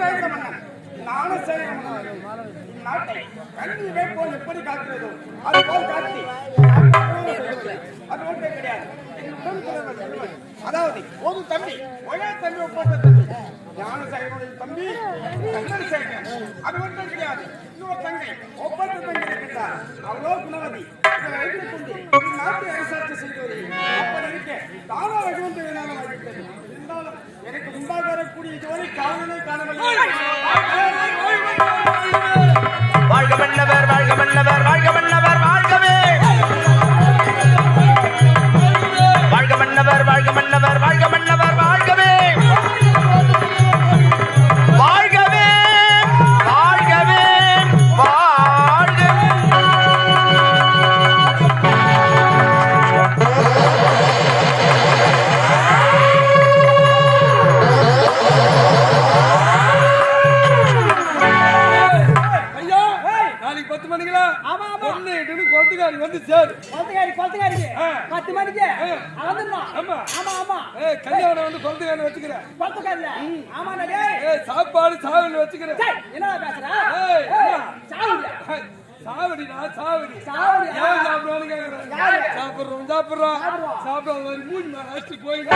சேகரம் நானும் சேகரம் நாட்டை கல்வியை போல் எப்படி காக்கிறதோ அது போல் காட்டி அது ஒன்றே கிடையாது அதாவது ஒரு தம்பி ஒரே தம்பி போட்ட தம்பி. ஞான சேகரனுடைய தம்பி. கண்ணன் சேகரன் அது ஒன்றே கிடையாது. இன்னொரு தங்கை ஒவ்வொரு தங்கை இருக்கிறார் அவ்வளோ குணவதி. வைத்துக்கொண்டு நாட்டை அரசாட்சி செய்து வருகிறேன். அப்படி இருக்க தானா ரகுவந்தனாக வருகிறது இருந்தாலும் எனக்கு முன்பாக வரக்கூடிய இதுவரை காரணம் வாழ்க மன்னவர் வாழ்க மன்னவர் வாழ்க மன்னவர் இட்டுன்னு கொத்துக்காரி வந்து சேரு. கொளத்துக்காரி கொளத்துக்காரிக்கு ஆ. பத்து மணிக்கு ஆ. வந்துடணும் ஆமா. ஆமா ஆமா. ஏ கல்யாணம் வந்து கொத்துக்காரி வச்சுக்கிறேன். கொளத்துக்காரில. ஆமா டேய். ஏ சாப்பாடு சாவடி வச்சுக்கிறேன். என்னடா பேசுற? ஏய், சாவடிடா. சாவடி. சாவடி. ஏன் சாப்பிடுவான்னு கேக்குறேன் யாரு? சாப்பிடுறோம் சாப்பிடுறோம். சாப்பிடுறோம். சாப்பிடுவோம் மாதிரி போயிடு.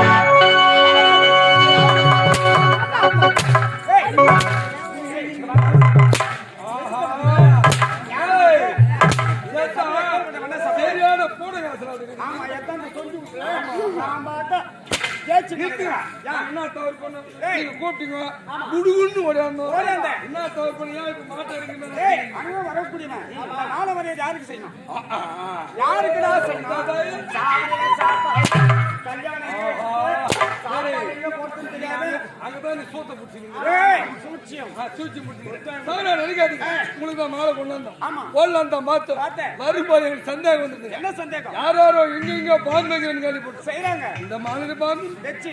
ஜெயிச்சு நிறுத்துங்க. என்ன தவறு பண்ணோம்? நீங்க கூப்பிட்டீங்க. குடுகுடுன்னு ஓடியாந்தோம். என்ன தவறு? ஏன் இப்ப மாட்ட அனுபவம் வரக்கூடியவன் இந்த நாள மரியாதை யாருக்கு செய்யணும் ஆ. யாருக்குடா செய்யணும் கல்யாணம் நீ சூத்தை. உங்களுக்கு தான் மாலை கொண்டு வந்தோம். போடலான்னு தான் பார்த்தோம். வரும்போது எனக்கு சந்தேகம் வந்தது. என்ன சந்தேகம்? யார் எங்க எங்க பாம்பு வைக்கிறேன்னு கேள்விப்பட்டேன். செய்யறாங்க இந்த மாதிரி பாம்பு. வெச்சு.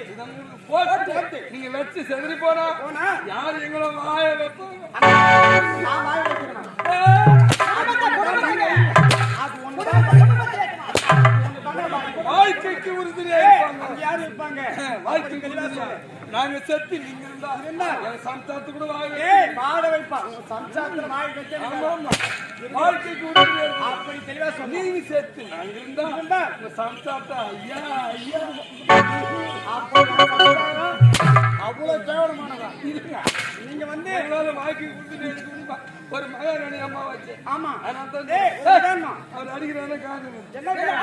நீங்க வச்சு செதறி போனா யார் எங்களை வாய ஏய், அது ஒண்ணுதான். வாழ்க்கைக்கு உறுதுணையா ஏய், இருப்பாங்க. அங்க யாரு இருப்பாங்க வாழ்க்கைக்கு. நாங்க செத்து நீங்க இருந்தா என்ன? என் சம்சாரத்து கூட ஏய் பாட வைப்பா சம்சாரத்துல வாய் வைக்க. வாழ்க்கைக்கு இருப்பாங்க. அப்படி தெளிவா சொன்னீங்க நீங்க செத்து நாங்க இருந்தா சம்சாரத்தை ஐயா ஐயா அப்போ அவ்வளவு கேவலமானதா? இருங்க நீங்க வந்து எங்களால இருக்க முடியுமா? ஒரு மகாராணி அம்மா வச்சு ஆமா. அவர் அடிக்கிறானே காரணம்?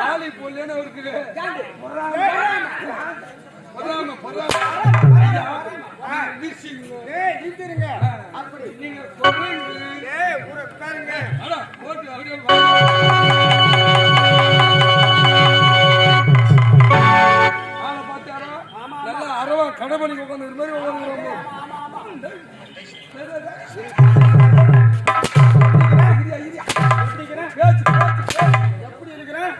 ஆலை போடலன்னு அவருக்கு பொறாம. பொறாம. அப்படி நீங்க போட்டு அப்படியே அரவா கடமணிக்கு உட்கார்ந்து மாதிரி பேச்சு எப்படி இருக்கிறேன்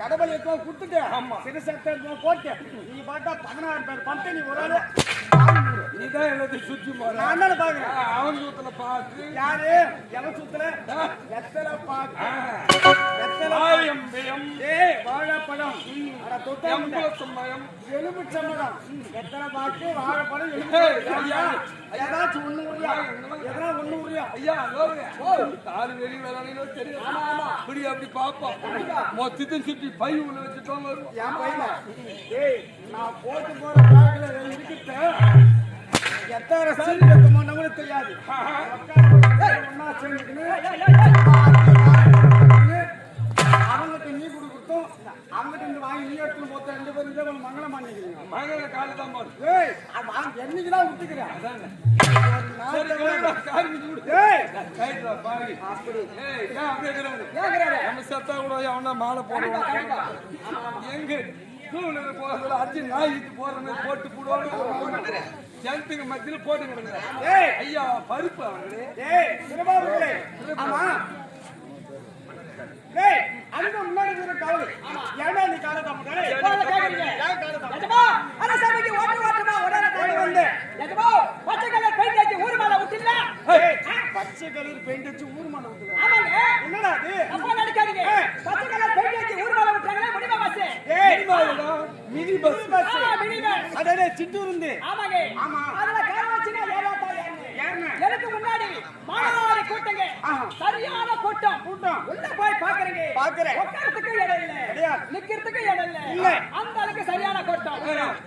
கடவுள் எல்லாம் கொடுத்துட்டு ஆமா. சிறு சட்டை போட்டு நீ பாட்டா பதினாறு பேர் நீ ஒரு ஆளு நீதான் எல்லாத்தையும் சுற்றி போற? நான் தானே பாக்குறேன் அவன் சூத்துல பார்த்து யாரு? எவன் சுத்துல? எத்தனை பாக்கு தொட்டா எம்பளத்தம்பயம் எலுமிச்சம்பழம் எத்தனை பாக்கு வாழைப்பழம். ஏதாச்சும் ஒண்ணு உரியா எதனா ஒண்ணு உரியா ஐயா தாலு வெளி வேளாணினோ தெரியும் இப்படி அப்படி பாப்போம் மொத்தத்தையும் சுற்றி பை உள்ள வச்சுட்டோம் என் பையன. ஏய் நான் போட்டு போற பேக்ல இருக்கிட்ட எத்தனை எடுக்குமோ நம்மளுக்கு தெரியாது. ஒன்னா சேர்ந்துக்கின்னு அவங்களுக்கு நீ கொடுக்கட்டும் அவங்ககிட்ட இருந்து வாங்கி நீ எடுத்துன்னு போத்த ரெண்டு பேரும் இதே போல மங்களம் பண்ணிக்கிறீங்க. மகன காலு தான் போடு. ஏய் அவன் என்னைக்குதான் விட்டுக்கிறேன்? சரி கழுவிடா, கால் மிதி விடு. ஏய். கைட்டுடா, பாவி. அப்படி. ஏய், ஏன் அப்படியே இருக்கிறாரு? கேக்குறாரு நம்ம செத்தா கூட எவனா மாலை போடுவான். எங்க? போறதுல அர்ஜுன் நாய் போற மாதிரி போட்டு போடுவாங்க. ஜனத்துக்கு மத்தியில போட்டு கிடக்குறாரு. ஏய். ஐயா பருப்பு அவங்களே ஆமா. அங்க முன்னாடி இருக்கிற காவல் ஏன்டா நீ காலை தப்புறே போறத கேக்குறீங்க. ஏன் காலை தப்பு எஜமா, அரசாமிக்கு ஓட்டு ஓட்டுமா, உடனே வந்து. பச்சை கலர் பெயிண்ட் அடிச்சு ஊர் மேல விட்டுல? பச்சை கலர் பெயிண்ட் அடிச்சு ஊர் மண்ண விட்டுல ஆமாங்க. என்னடா அது தப்பா நினைக்காதீங்க. பச்சை கலர் பெயிண்ட் அடிச்சு ஊர் மேல விட்டாங்களே, முடியுமா பஸ்? ஏய் மினி பஸ் பஸ். அடடே சிட்டூர் இருந்து ஆமாங்க. ஆமா. அதுல கார் வச்சுன்னா ஏறாத்தா ஏறுங்க. என்ன? எனக்கு முன்னாடி ஆஹா. சரியான கூட்டம். கூட்டம். உள்ள போய் பாக்குறீங்க பாக்குறேன். உட்காரத்துக்கு இடம் இல்ல. நிக்கிறதுக்கு இடம் இல்ல. இல்ல. அந்த அளவுக்கு சரியான கூட்டம்.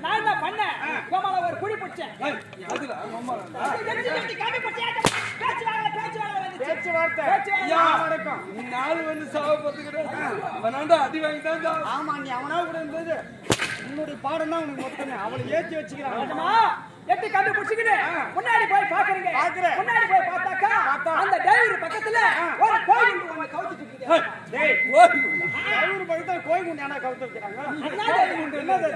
நான் என்ன பண்ணேன்? கோமால ஒரு குடி பிடிச்சேன். பேச்சுவார்த்தை பேச்சு ஐயா, வாங்கல வணக்கம். நீ நாலு வந்து சாவ பார்த்துக்கிட்டு அவனாண்டா அடி வாங்கி தான். ஆமா நீ அவனா கூட இருந்தது. உன்னுடைய பாடம் தான் உனக்கு மொத்தமே அவளை ஏத்தி வச்சுக்கிறான்? எட்டி கண்டு பிடிச்சிக்கிட்டு முன்னாடி போய் பாக்குறீங்க. முன்னாடி போய் பார்த்தாக்கா பார்த்தா. அந்த டிரைவர் பக்கத்துல ஒரு கோயில் ஒண்ணு கவுத்துட்டு. ஐநூறு பக்கத்துல கோயில் குண்டு ஏன்னா கவுத்து வைக்கிறாங்க அது? அது?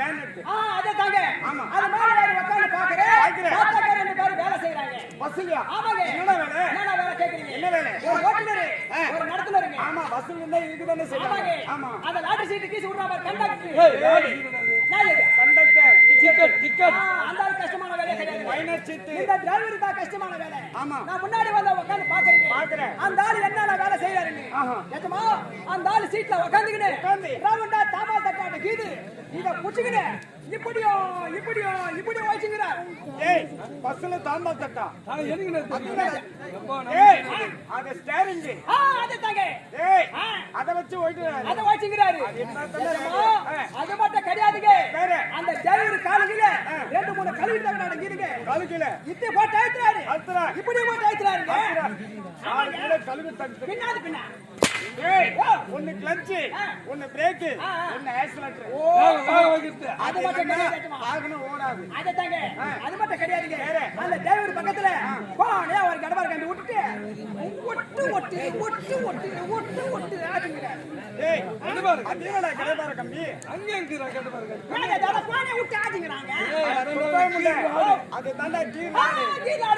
அது? அதே தாங்க. ஆமா. அது மேல ஏறி உட்கார்ந்து பாக்குறேன். பார்த்தாக்கா ரெண்டு பேரும் வேலை செய்றாங்க. பஸ்ஸுலயா ஆமாங்க. என்னடா வேலை என்னடா வேலை கேக்குறீங்க? என்ன வேலை? ஒரு ஓட்டுநரு. ஒரு நடத்துனருங்க. ஆமா பஸ்ஸுல இருந்தா இதுக்கு தானே ஆமாங்க. செய்வாங்க ஆமா அந்த லாட்டரி சீட்டு கீசு விடுறா பாரு, கண்டக்டர். ஏய், யாரு இது? என்னது இது? கண்டக்டர் டிக்கெட், அந்த கஷ்டமான வேலையே கிடையாது. மைனர் சீட்டு இந்த டிரைவர் தான் கஷ்டமான வேலை. ஆமா. நான் முன்னாடி வந்து உட்கார்ந்து பாக்குறீங்க. பாக்குறேன். அந்த ஆள் என்னென்ன வேலை செய்யறாருன்னு. நிஜமா? அந்த ஆள் சீட்ல உட்கார்ந்துக்கின்னு, உட்கார்ந்து. ரவுண்டா தாமா தக்காட்ட கீது, இத புடிச்சுக்கின்னு, இப்படியும், இப்படியும், இப்படியும் வச்சுக்கிறார். ஏய் பஸ்ஸுல தாம்பா தட்டா நான் எனக்கு என்ன தெரியும்? எப்பா, நான் ஏய் அது ஸ்டேரிங் ஆ, அது தாங்க. ஏய். அத வச்சு ஓட்டுறாரு அத. என்ன? நிஜமா? ஆ. அது மட்டும் கிடையாதுங்க. அந்த டிரைவர் காலுக்குள்ள ரெண்டு மூணு கழுவி தவிர நடக்குதுங்க. கழுகுல இத்தி போட்டு அழுத்துறாரு. அழுத்துறா. இப்படி போட்டு அழுத்துறாருங்க. தட்டு பின்னாடி பின்னா. ஒன்னு கிளட்ச் ஆ. ஒன்னு பிரேக். ஒன்னு ஆக்சிலேட்டர். அது மட்டும். வாகனம் ஓடாது அதை தாங்க. அது மட்டும் கிடையாதுங்க. அந்த டிரைவர் பக்கத்துல போனே ஒரு கடப்பார கண்டு விட்டுட்டு ஒட்டு ஒட்டு ஒட்டு ஒட்டு ஒட்டு ஒட்டு கடைபார கம்பி அங்க இருக்குடா, கேட்டு விட்டு அட, அது தாண்டா கீழாடு,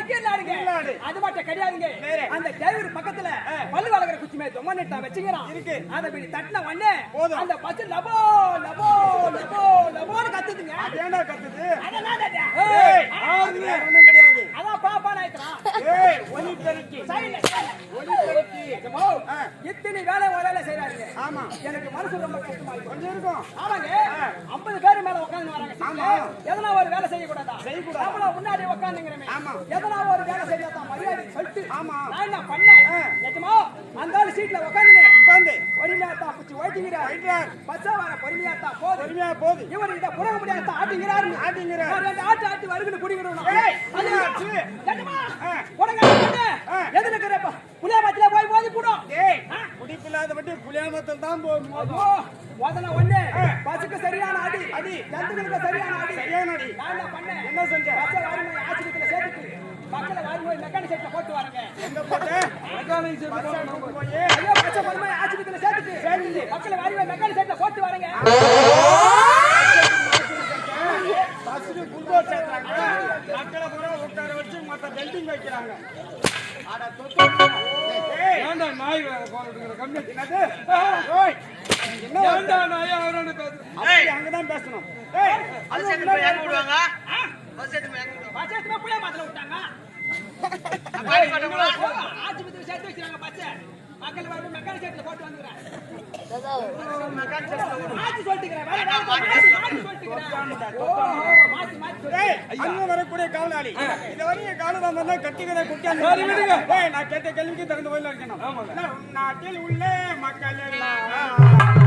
கீழாடுங்க. கீழாடு. அது மட்டும் கிடையாதுங்க. வேற? அந்த டிரைவர் பக்கத்துல பல்லு வளர்க்குற குச்சி மேல தொங்க நெட்டா வச்சுக்கிறான். இருக்கு. அதை தட்டின உடனே. அந்த பஸ் லபோ லபோ லபோ லபோன்னு கத்துதுங்க. அது ஏன்டா கத்துது அதெல்லாம் தானே. ஏய் ஆ, அது வேற ஒண்ணும் கிடையாது அதான் பாப்பான்னு ஆயிடுறான். ஏய் ஒலி பெருக்கி சைடுல, சைடுல. ஒலி பெருக்கி ஏம்மா, ஆ. இத்தனை வேலை ஒரு வேலை செய்யறாருங்க ஆமா எனக்கு மனசு ரொம்ப கஷ்டமா இருக்கு கொஞ்சம் இருக்கும் ஆமாங்க ஐம்பது பேர் மேல உட்கார்ந்து வராங்க ஆமா. எதனா ஒரு வேலை செய்யக்கூடாதா செய்யக்கூடாது. நம்மள முன்னாடி உட்கார்ந்துங்கிறமே ஆமா. எதனா ஒரு வேலை செய்யாதான் மரியாதை சொல்லிட்டு ஆமா. நான் என்ன பண்ணேன். நிஜமா? அந்த ஆளு சீட்ல உட்கார்ந்து உட்காந்து பொறுமையா தான் பிடிச்சி ஓட்டிக்கிறார் போயிட்டார். பச்சா வர பொறுமையா தான் போதும் பொறுமையா போகுது. இவர் இத புறக முடியாத தான் ஆட்டிங்கிறாரு. ஆட்டிங்கிறார். ரெண்டு ஆட்டு ஆட்டி வருகுன்னு என்னாச்சு? ஆ. ஆ. எதுல இருக்கிறப்ப புளியாமத்தில போய் மோதி போடும் குடிப்பில்லாத வட்டி புளியாமத்தில் தான் போகும் மோதன ஒண்ணு, பஸ்ஸுக்கு சரியான அடி. அடி. ஜந்துகளுக்கு சரியான அடி. சரியான அடி. நான் பண்ணேன்? என்ன செஞ்ச? பஸ்ஸை வாரி போய் ஆஸ்பத்திரியில சேர்த்துட்டு, பக்கத்துல போய் மெக்கானிக் செட்ல போட்டு வரேங்க. எங்க போட்டு மெக்கானிக் செட். கொண்டு போய் ஐயோ, கொண்டு போய் ஆஸ்பத்திரியில சேர்த்துட்டு, பக்கத்துல வாரி போய் மெக்கானிக் செட்ல போட்டு வரேங்க. பஸ்ஸுக்கு குளுக்கோஸ் சேர்த்தாங்க மக்களை பூரா உட்கார வச்சு மத்த வெல்டிங் வைக்கிறாங்க. அட ஏய். ஏன்டா நாய் போறதுங்கிற கம்மி என்னது? ஓய். அங்கதான் பேசணும். பாடி மாட்டோங்களா ஆஸ்பத்திரியில சேர்த்து போட்டு வந்துக்கிறேன். வரக்கூடிய காவலாளி இது வரைக்கும் காவலாம் வந்தா கட்டிக்கதை குட்டியா நான் கேட்ட கேள்விக்கு தகுந்த பதில் இருக்கணும் நாட்டில் உள்ள மக்கள் எல்லாம்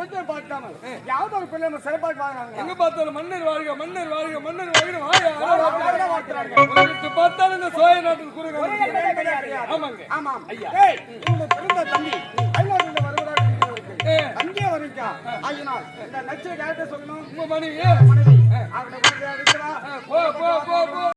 கொஞ்சம் பார்க்காமல் யாவது ஒரு பிள்ளை நம்ம சிறப்பாக வாங்குறாங்க. எங்க பார்த்தாலும் மன்னர் வாழ்க மன்னர் வாழ்க மன்னர் வாழ்க. வாழ்த்துறாங்க. பார்த்தாலும் இந்த சோழ நாட்டில் கிடையாது. ஆமாங்க. ஆமாம். ஐயா. இந்த பிறந்த தம்பி ஐநாட்டில் வருவதாக. அங்கே வருக்கா ஆகினால் இந்த நச்சு கேரக்டர் சொல்லணும். உங்க மனைவி. மனைவி. போ போ போ போ.